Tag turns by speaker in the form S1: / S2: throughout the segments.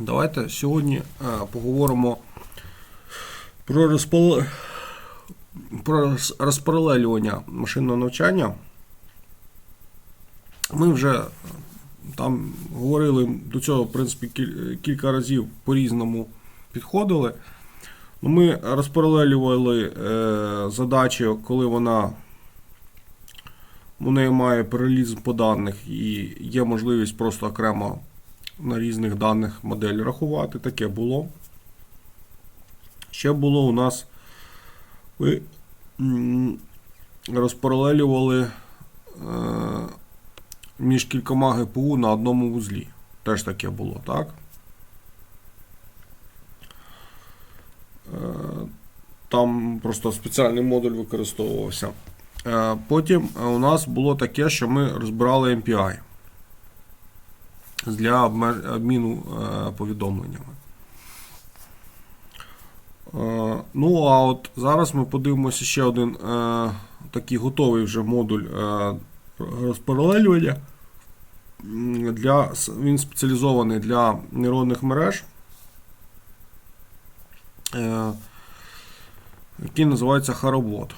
S1: Давайте сьогодні е, поговоримо про, розпал... про розпаралелювання машинного навчання. Ми вже там говорили до цього, в принципі, кілька разів по-різному підходили. Ну, Ми розпаралелювали е, задачі, коли вона у неї має паралізм по даних і є можливість просто окремо на різних даних модель рахувати. Таке було. Ще було у нас ми розпаралелювали е, між кількома ГПУ на одному вузлі. Теж таке було, так? Е, Там просто спеціальний модуль використовувався. Е, Потім у нас було таке, що ми розбирали MPI для обміну е, повідомленнями. Е, Ну, а от зараз ми подивимося ще один е, такий готовий вже модуль розпаралелювання. Для, він спеціалізований для нейронних мереж, який називається Хоровод.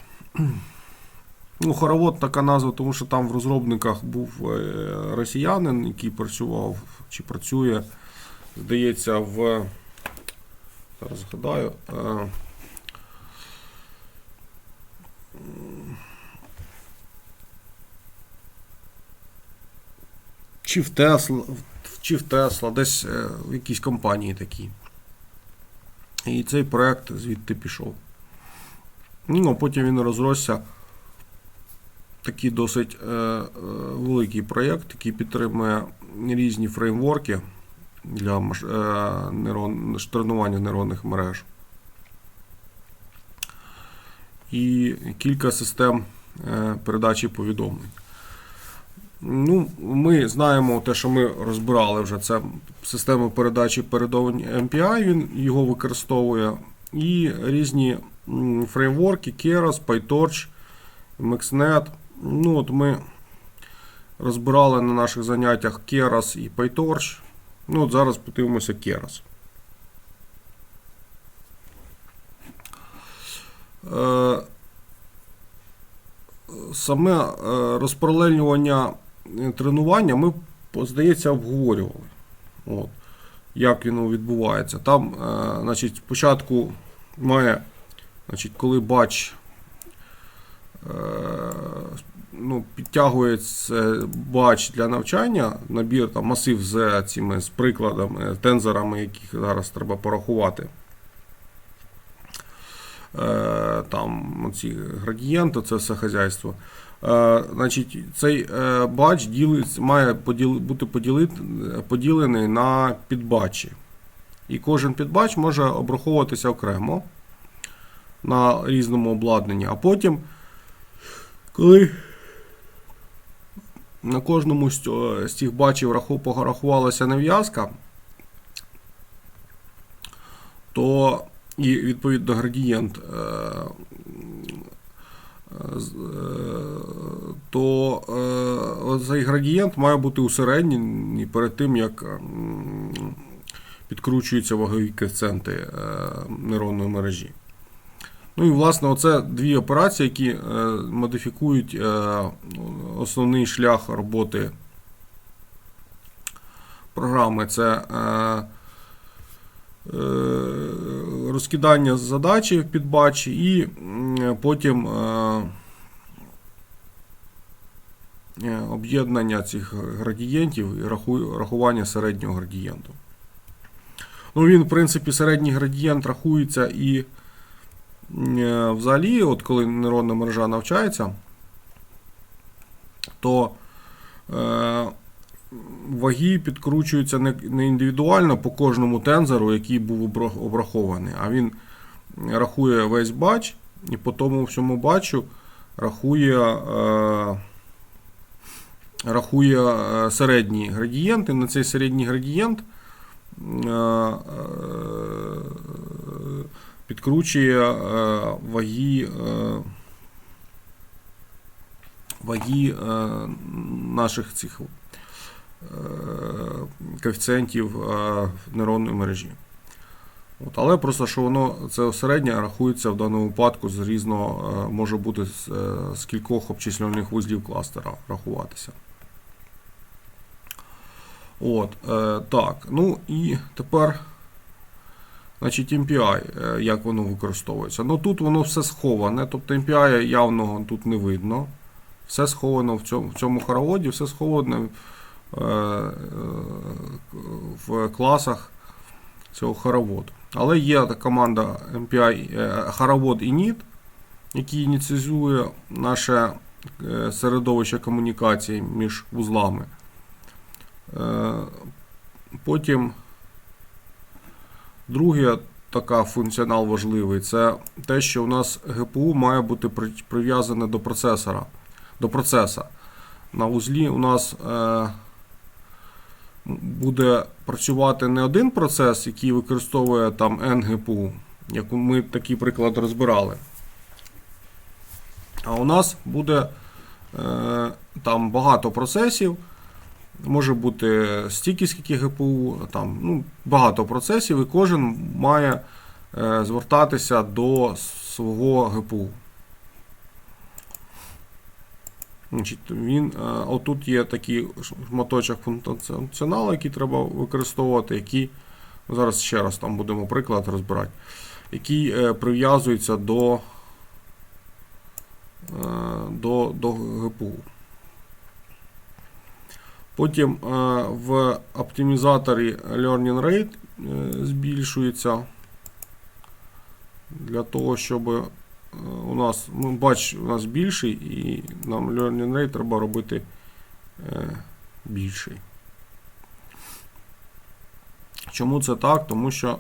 S1: Ну, Хоровод така назва, тому що там в розробниках був е, росіянин, який працював чи працює, здається, в. Зараз згадаю. е, Чи в Тесла, чи в Тесла, десь е, в якійсь компанії такій. І цей проект звідти пішов. Ну, потім він розросся такий досить е, е, великий проєкт, який підтримує різні фреймворки для е, нейрон, тренування нейронних мереж. І кілька систем передачі повідомлень. Ну, ми знаємо те, що ми розбирали вже. Це система передачі передавань MPI, він його використовує. І різні фреймворки Keras, PyTorch, MXNet. Ну, от ми розбирали на наших заняттях Keras і PyTorch. Ну, от зараз подивимося Keras. Е, Саме е, розпаралелювання е, тренування ми, здається, обговорювали. От. Як воно відбувається. Там, значить, спочатку має, значить, коли бач ну, підтягується бач для навчання, набір там, масив з цими з прикладами, тензорами, яких зараз треба порахувати. Е, Там ці градієнти, це все хазяйство. Е, Значить, цей е, бач ділиться, має поділ, бути поділит, поділений на підбачі. І кожен підбач може обраховуватися окремо на різному обладнанні. А потім, коли на кожному з цих бачів порахувалася нав'язка, то і відповідно градієнт, е, е, то е, цей градієнт має бути усередній перед тим, як підкручуються вагові коефіцієнти нейронної мережі. Ну і власне, оце дві операції, які е, модифікують е, основний шлях роботи програми. Це е, розкидання задачі в підбачі і потім об'єднання цих градієнтів і раху- рахування середнього градієнту. Ну, він, в принципі, середній градієнт рахується і взагалі, от коли нейронна мережа навчається, то е, ваги підкручуються не, індивідуально по кожному тензору, який був обрахований, а він рахує весь бач і по тому всьому бачу рахує, е, рахує е, середній градієнт, на цей середній градієнт е, е, підкручує е, ваги, е, ваги е, наших цих коефіцієнтів нейронної мережі. От, але просто що воно це середнє рахується в даному випадку з різного, може бути з, з кількох обчислювальних вузлів кластера рахуватися. От, е, так, ну і тепер, значить, MPI, е, як воно використовується. Ну тут воно все сховане, тобто MPI явного тут не видно. Все сховано в цьому, в цьому хороводі, все сховане е, е, в класах цього хороводу. Але є команда MPI е, хоровод init, який ініціює наше е, середовище комунікації між вузлами. Е, Потім другий така функціонал важливий це те, що у нас GPU має бути прив'язане до процесора. До процеса. На вузлі у нас е, буде працювати не один процес, який використовує там NGPU, як ми такий приклад розбирали. А у нас буде е, там багато процесів. Може бути стільки, скільки ГПУ, там, ну, багато процесів, і кожен має е, звертатися до свого ГПУ. Значить, він, е, отут є такий шматочок функціоналу, який треба використовувати, який, зараз ще раз там будемо приклад розбирати, який е, прив'язується до, до, до ГПУ. Потім е, в оптимізаторі Learning Rate е, збільшується для того, щоб е, у нас, ну, бач, у нас більший, і нам Learning Rate треба робити більший. Чому це так? Тому що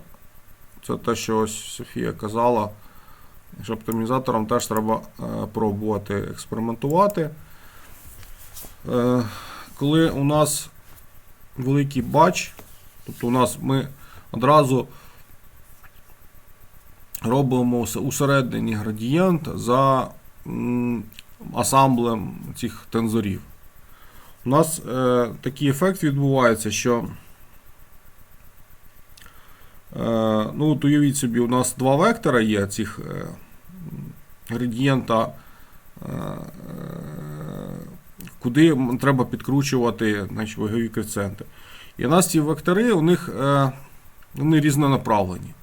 S1: це те, що ось Софія казала, що оптимізаторам теж треба пробувати експериментувати. Коли у нас великий бач, тобто у нас ми одразу робимо ус- усередині градієнт за асамблем цих тензорів. У нас е, такий ефект відбувається, що е, ну, от уявіть собі, у нас два вектора є цих е, градієнта. Е, е, куди треба підкручувати значить, вагові коефіцієнти. І у нас ці вектори, у них е, вони різнонаправлені.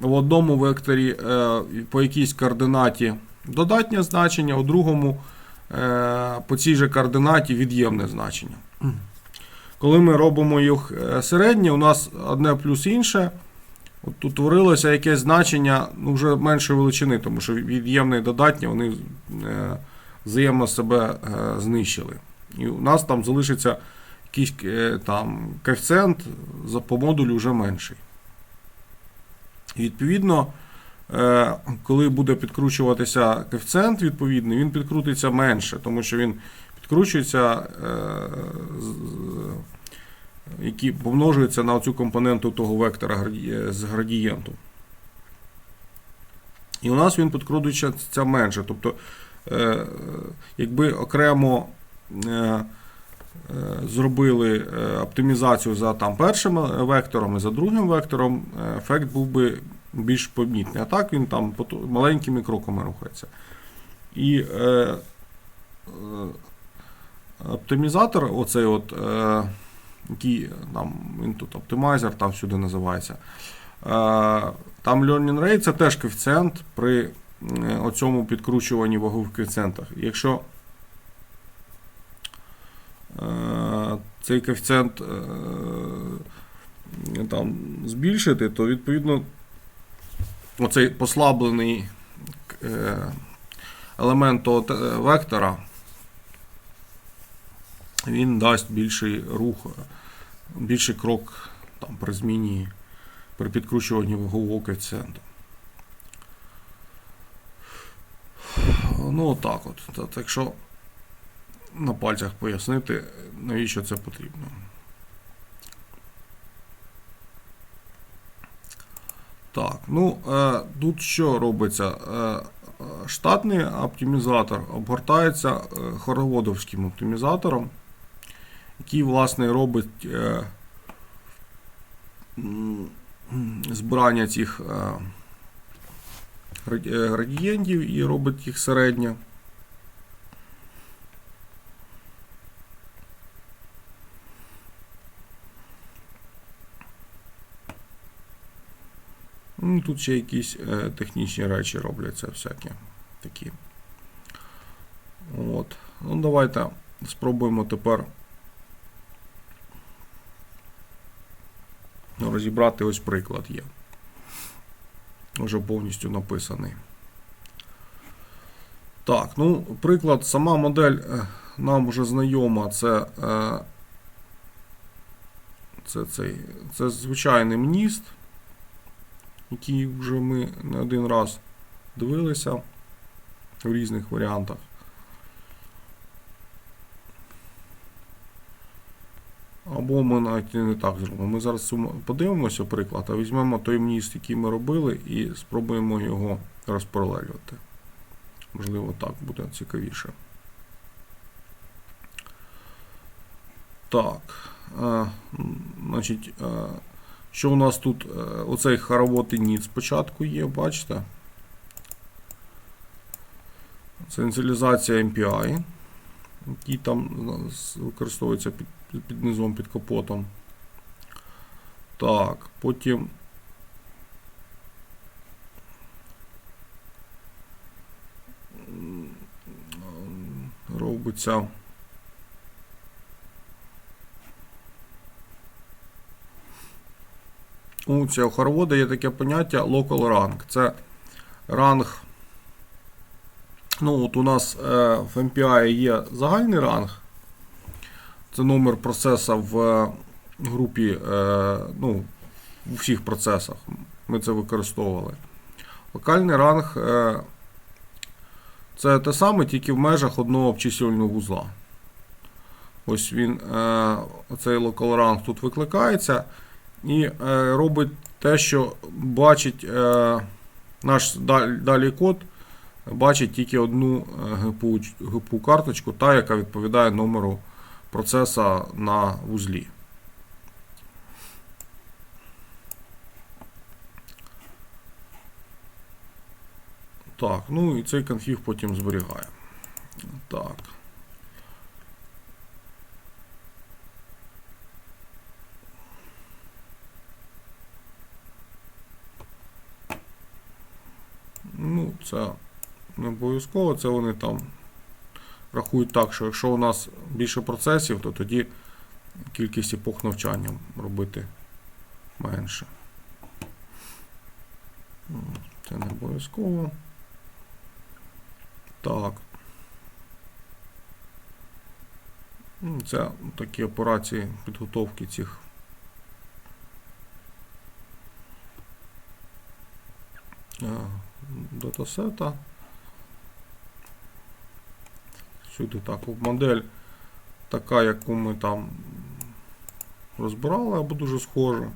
S1: В одному векторі е, по якійсь координаті додатнє значення, у другому е, по цій же координаті від'ємне значення. Коли ми робимо їх середнє, у нас одне плюс інше. От утворилося якесь значення ну, вже меншої величини, тому що від'ємне і додатнє вони взаємно себе е, знищили. І у нас там залишиться якийсь е, там коефіцієнт по модулю вже менший. І відповідно, е, коли буде підкручуватися коефіцієнт відповідний, він підкрутиться менше, тому що він підкручується, який помножується на цю компоненту того вектора з градієнту. І у нас він підкрутиться менше. Тобто якби окремо е, е, зробили е, оптимізацію за там, першим е, вектором і за другим вектором, е, ефект був би більш помітний. А так він там маленькими кроками рухається. І е, е, оптимізатор, оцей от, е, який там, він тут оптимайзер, там всюди називається. Е, там learning rate це теж коефіцієнт при е, оцьому підкручуванні вагових коефіцієнтах. Якщо е, цей коефіцієнт е, там, збільшити, то відповідно оцей послаблений е, елемент того вектора він дасть більший рух, більший крок там, при зміні, при підкручуванні вагового коефіцієнту. Ну, отак от. Та- Так що на пальцях пояснити, навіщо це потрібно. Так, ну е, тут що робиться? Е, е, штатний оптимізатор обгортається е, хороводовським оптимізатором, який, власне, робить е, збирання цих е, градієнтів і робить їх середнє. Ну, тут ще якісь е, технічні речі робляться всякі такі. От. Ну, давайте спробуємо тепер розібрати ось приклад є. Вже повністю написаний. Так, ну, приклад, сама модель е, нам вже знайома. Це, е, це, цей, це звичайний мніст, який вже ми не один раз дивилися в різних варіантах. Або ми навіть не так зробимо. Ми зараз подивимося приклад, а візьмемо той мніст, який ми робили, і спробуємо його розпаралелювати. Можливо, так буде цікавіше. Так. Е, значить, е, що у нас тут? Е, оцей хоровод ніт спочатку є, бачите? Це ініціалізація MPI, який там використовується під, під низом, під капотом. Так, потім. Робиться. У цього хоровода є таке поняття local rank. Це ранг. Ну, от у нас е, в MPI є загальний ранг. Це номер процеса в е, групі, е, ну, у всіх процесах. Ми це використовували. Локальний ранг е, це те саме, тільки в межах одного обчислювального вузла. Ось він, оцей local rank тут викликається і робить те, що бачить наш далі, код, бачить тільки одну ГПУ карточку, та, яка відповідає номеру процеса на вузлі. Так, ну і цей конфіг потім зберігає. Так. Ну, це не обов'язково, це вони там рахують так, що якщо у нас більше процесів, то тоді кількість епох навчання робити менше. Це не обов'язково. Так. Це такі операції підготовки цих. е, датасета. Сюди так модель така, яку ми там розбирали, або дуже схожа.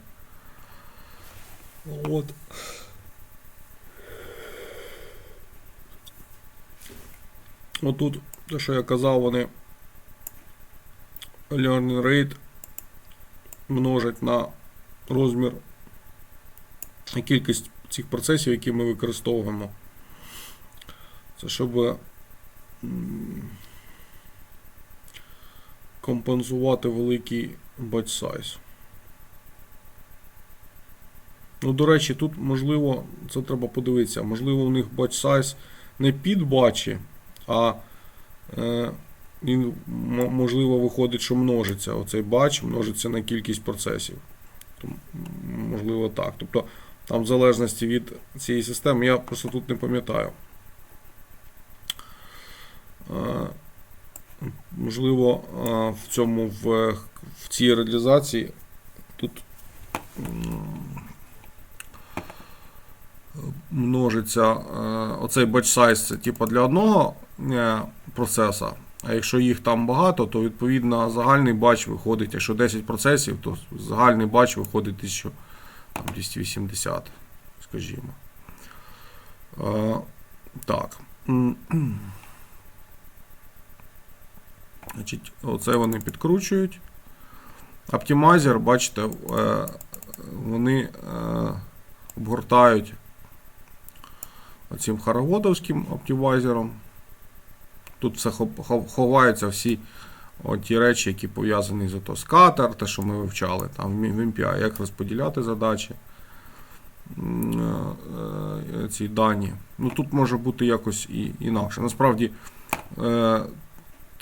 S1: От. Отут, те, що я казав, вони learning rate множать на розмір і кількість цих процесів, які ми використовуємо. Це щоб компенсувати великий batch size. Ну, до речі, тут можливо, це треба подивитися, можливо, у них batch size не під бачі, а е, він, можливо, виходить, що множиться. Оцей бач множиться на кількість процесів. Тому, можливо, так. Тобто, там в залежності від цієї системи, я просто тут не пам'ятаю. Е, Можливо, е, в цьому в, в цій реалізації тут множиться е, оцей batch size це типу для одного е, процеса. А якщо їх там багато, то відповідно загальний бач виходить, якщо 10 процесів, то загальний бач виходить 1280, скажімо. Так. Значить, оце вони підкручують. оптимайзер, бачите, е, вони е, обгортають цим харагодовським оптимайзером. Тут все хо- хо- ховаються всі ті речі, які пов'язані з ото скатер, те, що ми вивчали там в MPI, як розподіляти задачі. е, Ці дані. Ну тут може бути якось і інакше. Насправді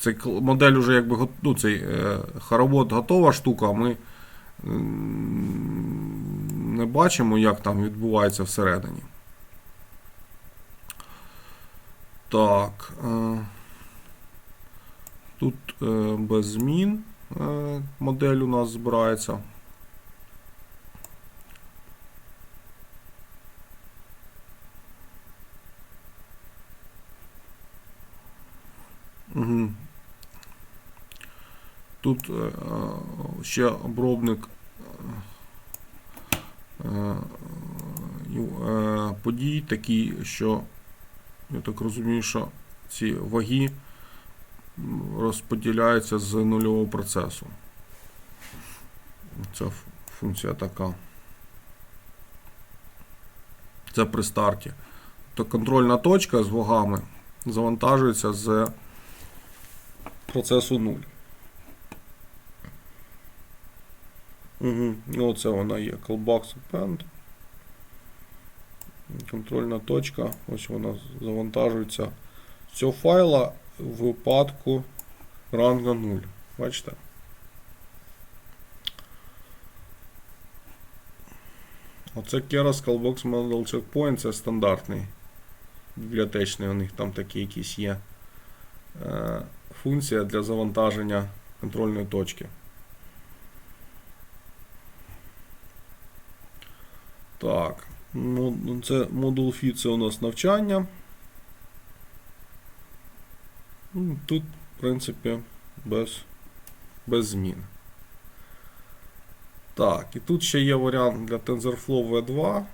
S1: цей модель уже якби ну, цей е, хоровод готова штука. Ми не бачимо, як там відбувається всередині. Так. Е, тут е, без змін модель у нас збирається. Угу. Тут е, ще обробник е, е, подій такі, що я так розумію, що ці ваги розподіляються з нульового процесу. Ця функція така. Це при старті. То контрольна точка з вагами завантажується з процесу 0. Угу. Оце вона є. Callback append. Контрольна точка. Ось вона завантажується з цього файла в випадку ранга 0. Бачите? Оце Keras Callbox Model Checkpoint це стандартний бібліотечний, у них там такі якісь є е, функція для завантаження контрольної точки. Так, це модул Fit, це у нас навчання. Ну, Тут, в принципі, без, без змін. Так, і тут ще є варіант для TensorFlow V2.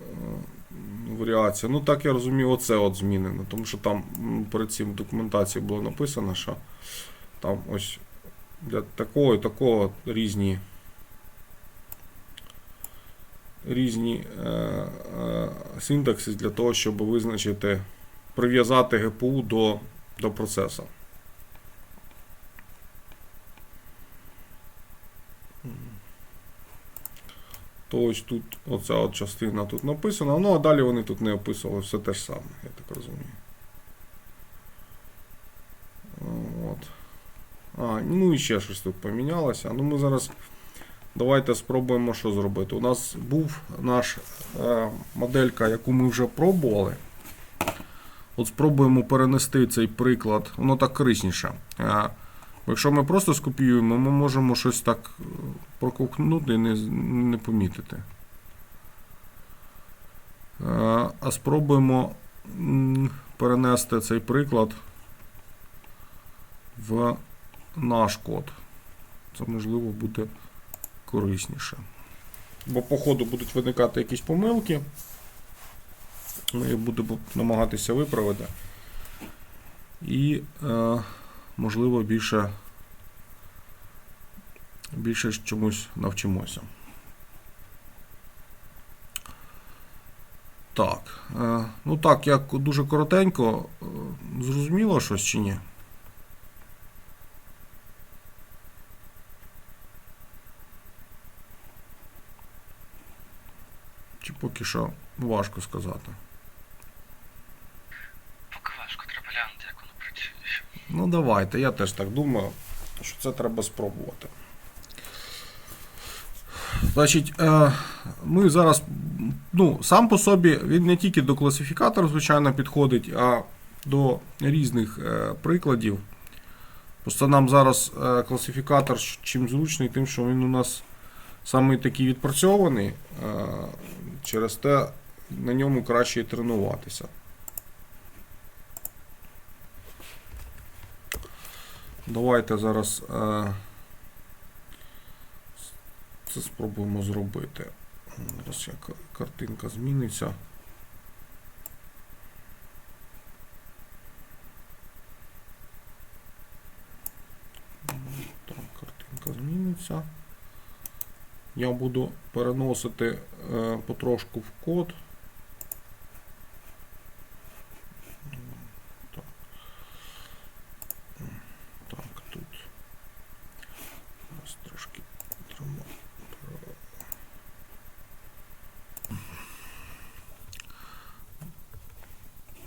S1: Е, Варіація. Ну, так я розумію, оце от змінено. Тому що там перед цим в документації було написано, що там ось для такого і такого різні. Різні е, е, синтакси для того, щоб визначити, прив'язати ГПУ до, до процесу. То ось тут оця от частина тут написана, ну а далі вони тут не описували все те ж саме, я так розумію. От. А, ну і ще щось тут помінялося. Ну ми зараз давайте спробуємо що зробити. У нас був наш е, моделька, яку ми вже пробували. От спробуємо перенести цей приклад, воно так корисніше. Е, Якщо ми просто скопіюємо, ми можемо щось так е, проковтнути і не, не помітити. А спробуємо перенести цей приклад в наш код. Це можливо буде корисніше. Бо по ходу будуть виникати якісь помилки. Ми їх будемо намагатися виправити. І, е, можливо, більше, більше чомусь навчимося. Так. Е, ну так, як дуже коротенько, е, зрозуміло щось чи ні? Поки що важко сказати.
S2: Поки важко, треба глянути, як воно працює.
S1: Ну давайте, я теж так думаю, що це треба спробувати. Значить, е, ми зараз, ну, сам по собі він не тільки до класифікатора, звичайно, підходить, а до різних е, прикладів. Просто нам зараз е, класифікатор чим зручний, тим, що він у нас саме такий відпрацьований, через те на ньому краще і тренуватися. Давайте зараз е, це спробуємо зробити. Зараз як картинка зміниться. Так. відбулося. Я буду переносити е, потрошку в код. Так. Так, тут.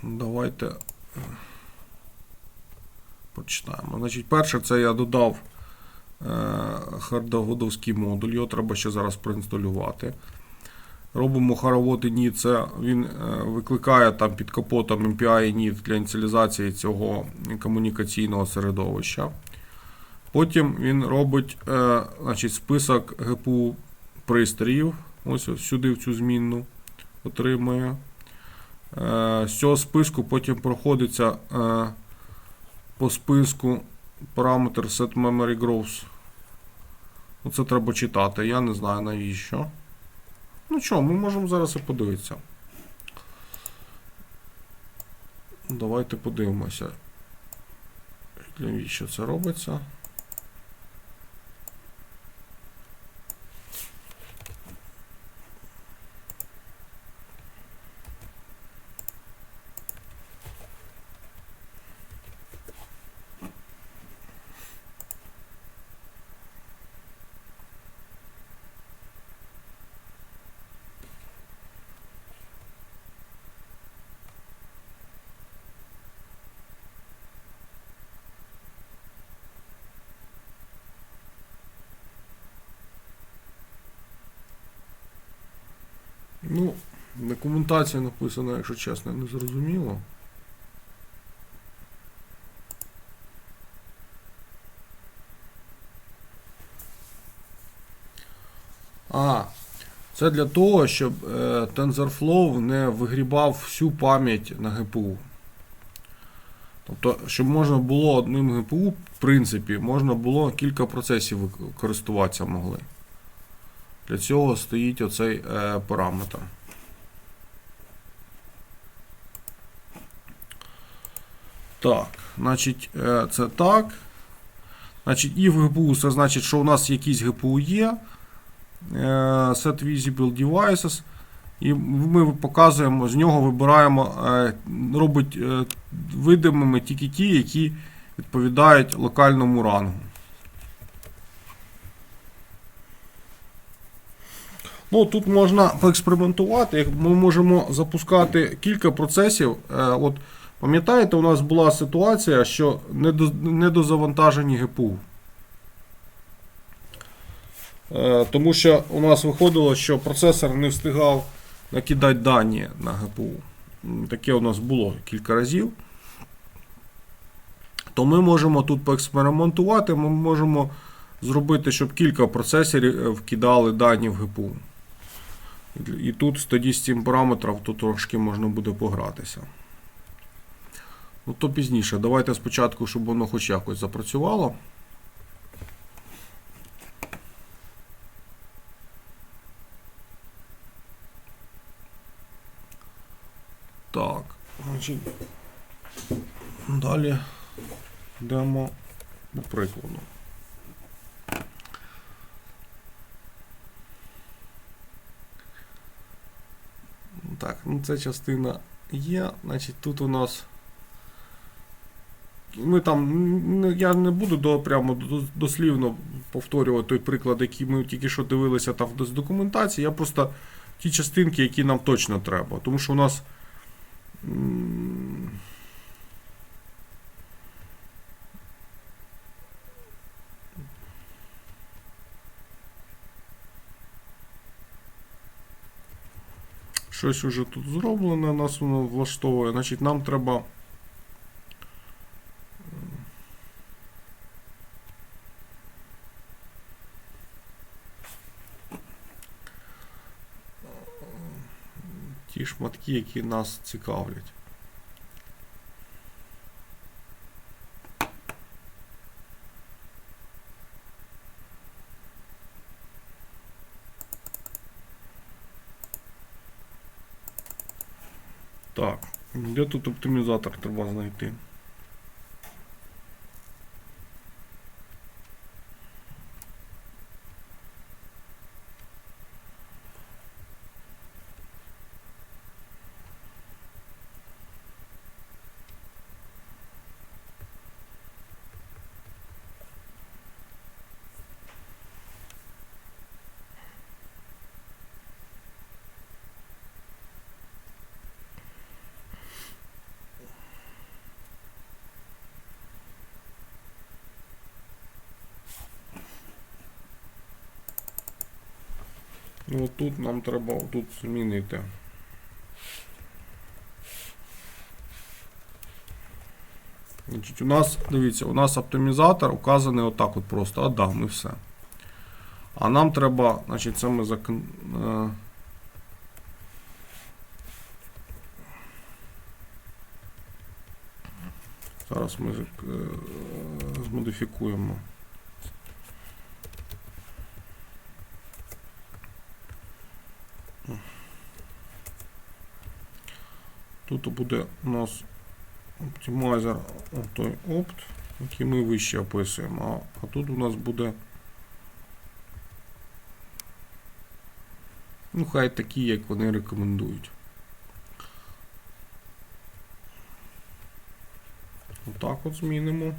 S1: Давайте е, почитаємо. Значить, перше, це я додав хардогодовський модуль, його треба ще зараз проінсталювати. Робимо хоровод init, це він е, викликає там під капотом MPI init для ініціалізації цього комунікаційного середовища. Потім він робить е, значить, список GPU пристроїв. Ось сюди в цю змінну отримує. Е, З цього списку потім проходиться е, по списку параметр set memory growth. Ну, Це треба читати, я не знаю навіщо. Ну що, ми можемо зараз і подивитися. Давайте подивимося. Навіщо це робиться? Ну, документація написана, якщо чесно, не зрозуміло. А, це для того, щоб е, TensorFlow не вигрібав всю пам'ять на GPU. Тобто, щоб можна було одним GPU, в принципі, можна було кілька процесів користуватися могли. Для цього стоїть оцей е, параметр. Так, значить, е, це так. Значить, і в GPU це значить, що у нас якийсь GPU є. Е, set visible devices. І ми показуємо, з нього вибираємо, робить видимими тільки ті, які відповідають локальному рангу. Ну, тут можна поекспериментувати. Ми можемо запускати кілька процесів. Е, От, пам'ятаєте, у нас була ситуація, що недо- недозавантажені ГПУ. Е, Тому що у нас виходило, що процесор не встигав накидати дані на ГПУ. Таке у нас було кілька разів. То ми можемо тут поекспериментувати, ми можемо зробити, щоб кілька процесорів е, вкидали дані в ГПУ. І тут тоді з цим параметром то трошки можна буде погратися. Ну то пізніше. Давайте спочатку, щоб воно хоч якось запрацювало. Так, значить, далі йдемо по прикладу. Так, ну ця частина є. Значить, тут у нас. Ми там, я не буду до, прямо дослівно повторювати той приклад, який ми тільки що дивилися там з документації. Я просто ті частинки, які нам точно треба. Тому що у нас. Щось уже тут зроблено, нас воно влаштовує. Значить, нам треба. Ті шматки, які нас цікавлять. Так, де тут оптимізатор треба знайти? Ну, тут нам треба тут змінити. Значить, у нас, дивіться, у нас оптимізатор указаний отак от просто, Адам і все. А нам треба, значить, це ми закон... е, Зараз ми е, змодифікуємо. Тут буде у нас оптимайзер той опт, який ми вище описуємо. А, а тут у нас буде. Ну, хай такі, як вони рекомендують. Отак от змінимо.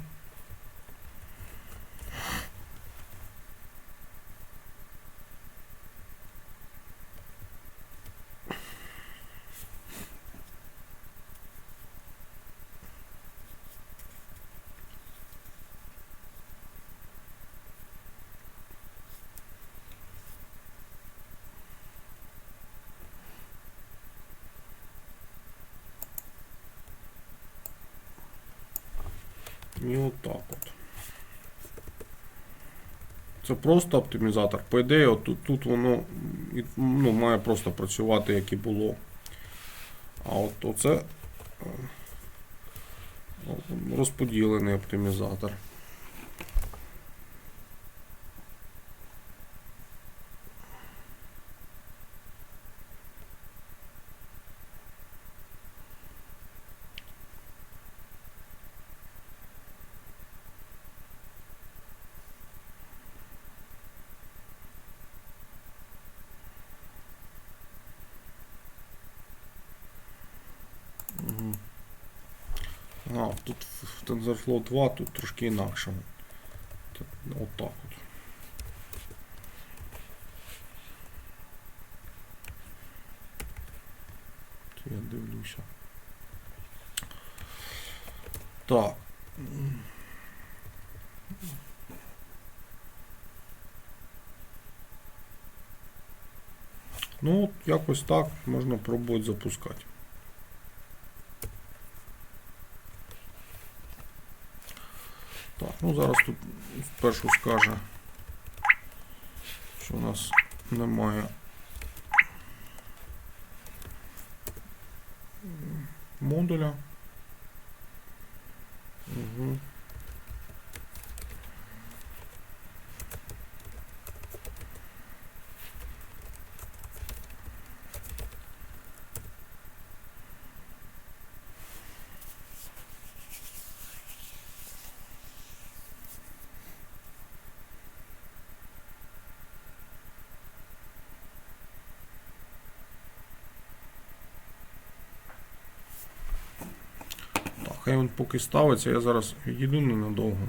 S1: І отак от. Це просто оптимізатор. По ідеї, от тут, тут воно ну, має просто працювати, як і було. А от оце е, розподілений оптимізатор. Мгм. А, тут в TensorFlow 2 тут трошки інакше. Отак от. Це Я дивлюся. Так. Ну, якось так можна пробувати запускати. Так, ну зараз тут спершу скаже, що у нас немає модуля. Угу. Поки ставиться, я зараз відійду ненадовго.